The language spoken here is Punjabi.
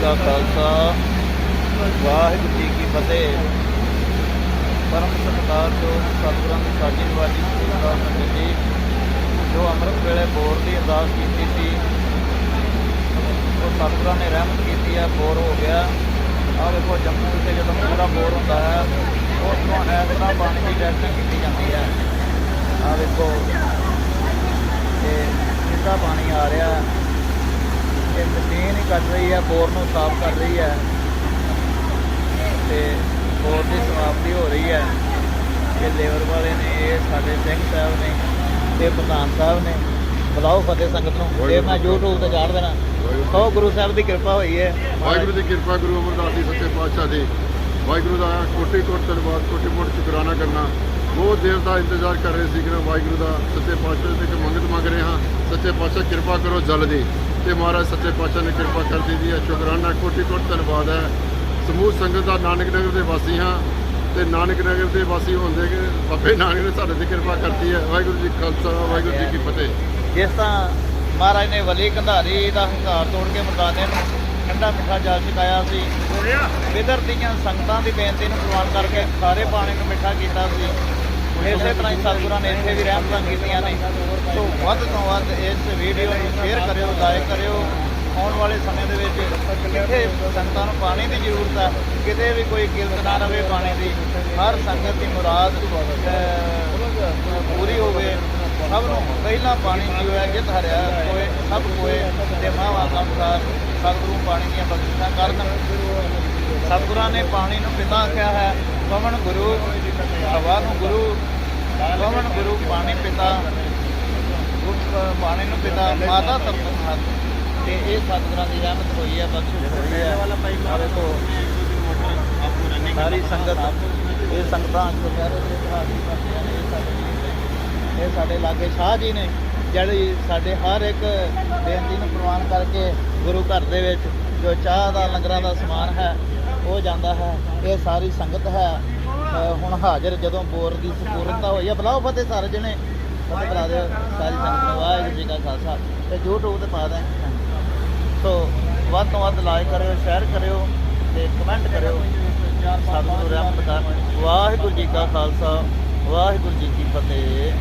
ਕਾ ਖਾਲਸਾ, ਵਾਹਿਗੁਰੂ ਜੀ ਕੀ ਫਤਿਹ। ਪਰਮ ਸਤਿਕਾਰ ਜੋ ਸਤਿਗੁਰਾਂ ਦੀ ਸਾਜੀ ਨਿਵਾਜੀ ਸਤਿਕਾਰ ਨੰਦ ਜੋ ਅੰਮ੍ਰਿਤ ਵੇਲੇ ਬੋਰ ਦੀ ਅਰਦਾਸ ਕੀਤੀ ਸੀ, ਉਹ ਸਤਿਗੁਰਾਂ ਨੇ ਰਹਿਮਤ ਕੀਤੀ ਹੈ ਬੋਰ ਹੋ ਗਿਆ। ਆਹ ਵੇਖੋ, ਜੰਮੂ 'ਤੇ ਜਦੋਂ ਪੂਰਾ ਬੋਰ ਹੁੰਦਾ ਹੈ, ਉਸ ਤੋਂ ਇਸ ਤਰ੍ਹਾਂ ਪਾਣੀ ਦੀ ਟੈਸਟਿੰਗ ਕੀਤੀ ਜਾਂਦੀ ਹੈ ਆਹ ਵੇਖੋ, ਤੇ ਸਿੱਧਾ ਪਾਣੀ ਆ ਰਿਹਾ। ਇਹ ਮਸ਼ੀਨ ਹੀ ਕੱਢ ਰਹੀ ਹੈ ਬੋਰ ਨੂੰ ਸਾਫ਼ ਕਰ ਰਹੀ ਹੈ ਤੇ ਬੋਰ ਦੀ ਸਮਾਪਤੀ ਹੋ ਰਹੀ ਹੈ ਇਹ ਲੇਬਰ ਵਾਲੇ ਨੇ ਇਹ ਸਾਡੇ ਸਿੰਘ ਸਾਹਿਬ ਨੇ ਤੇ ਪ੍ਰਧਾਨ ਸਾਹਿਬ ਨੇ ਬੁਲਾਓ ਫਤਿਹ ਸੰਗਤ ਨੂੰ ਇਹ ਮੈਂ YouTube ਤੇ ਚਾੜ ਦੇਣਾ। ਸੋ ਗੁਰੂ ਸਾਹਿਬ ਦੀ ਕਿਰਪਾ ਹੋਈ ਹੈ। ਵਾਹਿਗੁਰੂ ਦੀ ਕਿਰਪਾ ਗੁਰੂ ਅਮਰਦਾਸ ਜੀ ਸੱਚੇ ਪਾਤਸ਼ਾਹ ਦੀ। ਵਾਹਿਗੁਰੂ ਦਾ ਕੋਟੀ ਕੋਟ ਧੰਨਵਾਦ ਕੋਟੀ ਕੋਟ ਸ਼ੁਕਰਾਨਾ ਕਰਨਾ। ਬਹੁਤ ਦੇਰ ਦਾ ਇੰਤਜ਼ਾਰ ਕਰ ਰਹੇ ਸੀ ਕਿ ਨਾ ਵਾਹਿਗੁਰੂ ਦਾ ਸੱਚੇ ਪਾਤਸ਼ਾਹ ਦੇ ਕੇ ਮੰਗਤ ਮੰਗ ਰਹੇ ਹਾਂ। ਸੱਚੇ ਪਾਤਸ਼ਾਹ ਕਿਰਪਾ ਕਰੋ ਜਲਦੀ ਤੇ ਮਹਾਰਾਜ ਸੱਚੇ ਪਾਤਸ਼ਾਹ ਨੇ ਕਿਰਪਾ ਕਰ ਦਿੱਤੀ ਹੈ। ਸ਼ੁਕਰਾਨਾ ਕੋਟੀ ਕੋਟ ਧੰਨਵਾਦ ਹੈ। ਸਮੂਹ ਸੰਗਤ ਦਾ ਨਾਨਕ ਨਗਰ ਦੇ ਵਾਸੀ ਹਾਂ। ਤੇ ਨਾਨਕ ਨਗਰ ਦੇ ਵਾਸੀ ਹੁੰਦੇ ਕਿ ਬਾਬੇ ਨਾਨਕ ਨੇ ਸਾਡੇ ਤੇ ਕਿਰਪਾ ਕਰਤੀ ਹੈ। ਵਾਹਿਗੁਰੂ ਜੀ ਖਾਲਸਾ, ਵਾਹਿਗੁਰੂ ਜੀ ਕੀ ਫਤਿਹ। ਜਿਸ ਤਰ੍ਹਾਂ ਮਹਾਰਾਜ ਨੇ ਵਲੀ ਕੰਧਾਰੀ ਦਾ ਹੰਕਾਰ ਤੋੜ ਕੇ ਮਰਦਾਨੇ ਨੂੰ ਠੰਡਾ ਮਿੱਠਾ ਜਲ ਛਕਾਇਆ ਸੀ। ਵਿਦਰ ਦੀਆਂ ਸੰਗਤਾਂ ਦੀ ਬੇਨਤੀ ਨੂੰ ਪ੍ਰਵਾਨ ਕਰਕੇ ਸਾਰੇ ਪਾਣੀ ਨੂੰ ਮਿੱਠਾ ਕੀਤਾ ਸੀ। ਇਸੇ ਤਰ੍ਹਾਂ ਹੀ ਸਤਿਗੁਰਾਂ ਨੇ ਇੱਥੇ ਵੀ ਰਹਿਮਤਾਂ ਕੀਤੀਆਂ ਨੇ। ਸੋ ਵੱਧ ਤੋਂ ਵੱਧ ਇਸ ਵੀਡੀਓ ਨੂੰ ਸ਼ੇਅਰ ਕਰਿਓ ਲਾਈਕ ਕਰਿਓ। ਆਉਣ ਵਾਲੇ ਸਮੇਂ ਦੇ ਵਿੱਚ ਕਿੱਥੇ ਸੰਗਤਾਂ ਨੂੰ ਪਾਣੀ ਦੀ ਜ਼ਰੂਰਤ ਹੈ ਕਿਤੇ ਵੀ ਕੋਈ ਕਿਲਤ ਨਾ ਰਵੇ ਪਾਣੀ ਦੀ। ਹਰ ਸੰਗਤ ਦੀ ਮੁਰਾਦ ਪੂਰੀ ਹੋਵੇ। ਸਭ ਨੂੰ ਪਹਿਲਾਂ ਪਾਣੀ ਕੀ ਹੋਇਆ ਜਿਤ ਹਰਿਆ ਕੋਏ ਸਭ ਕੋਏ ਤੇ ਮਾਵਾ ਅਨੁਸਾਰ ਸਤਿਗੁਰੂ ਪਾਣੀ ਦੀਆਂ ਬਖਸ਼ਿਸ਼ਾਂ ਕਰਨ। ਸਤਿਗੁਰਾਂ ਨੇ ਪਾਣੀ ਨੂੰ ਪਿਤਾ ਆਖਿਆ ਹੈ ਪਵਨ ਗੁਰੂ, ਹਵਾ ਨੂੰ ਗੁਰੂ ਪਵਨ ਗੁਰੂ, ਪਾਣੀ ਪਿਤਾ ਪਾਣੀ ਨੂੰ ਪਿਤਾ, ਮਾਤਾ ਤਪਨ ਹੱਥ ਤੇ ਇਹ ਸਤਿਗੁਰਾਂ ਦੀ ਰਹਿਮਤ ਹੋਈ ਹੈ, ਬਖਸ਼ਿਸ਼ ਹੋਈ ਹੈ। ਆ ਦੇਖੋ ਸਾਰੀ ਸੰਗਤ, ਇਹ ਸੰਗਤਾਂ ਗੁਰਦੁਆਰੇ ਦੇ ਇਤਿਹਾਸ ਦੀ ਇਹ ਸਾਡੇ ਇਹ ਸਾਡੇ ਲਾਗੇ ਸ਼ਾਹ ਜੀ ਨੇ ਜਿਹੜੀ ਸਾਡੇ ਹਰ ਇੱਕ ਬੇਨਤੀ ਨੂੰ ਪ੍ਰਵਾਨ ਕਰਕੇ ਗੁਰੂ ਘਰ ਦੇ ਵਿੱਚ ਜੋ ਚਾਹ ਦਾ, ਲੰਗਰਾਂ ਦਾ ਸਮਾਨ ਹੈ, ਉਹ ਜਾਂਦਾ ਹੈ, ਇਹ ਸਾਰੀ ਸੰਗਤ ਹੈ। ਹੁਣ ਹਾਜ਼ਰ ਜਦੋਂ ਬੋਰ ਦੀ ਸਪੂਰਨਤਾ ਹੋਈ ਹੈ, ਬੁਲਾਓ ਫਤਿਹ ਸਾਰੇ ਜਣੇ। ਫਤਿਹ ਬੁਲਾ ਦਿਓ, ਸਾਰੀ ਸੰਗਤ ਨੂੰ ਵਾਹਿਗੁਰੂ ਜੀ ਕਾ ਖਾਲਸਾ। ਤੇ YouTube ਤੇ ਪਾ ਦੇ ਸੋ ਵੱਧ ਤੋਂ ਵੱਧ ਲਾਈਕ ਕਰਿਓ ਸ਼ੇਅਰ ਕਰਿਓ ਤੇ ਕਮੈਂਟ ਕਰਿਓ। ਸਤਿਗੁਰੂ ਰਹਿਮਤ ਕਰ ਵਾਹਿਗੁਰੂ ਜੀ ਕਾ ਖਾਲਸਾ, ਵਾਹਿਗੁਰੂ ਜੀ ਕੀ ਫਤਿਹ।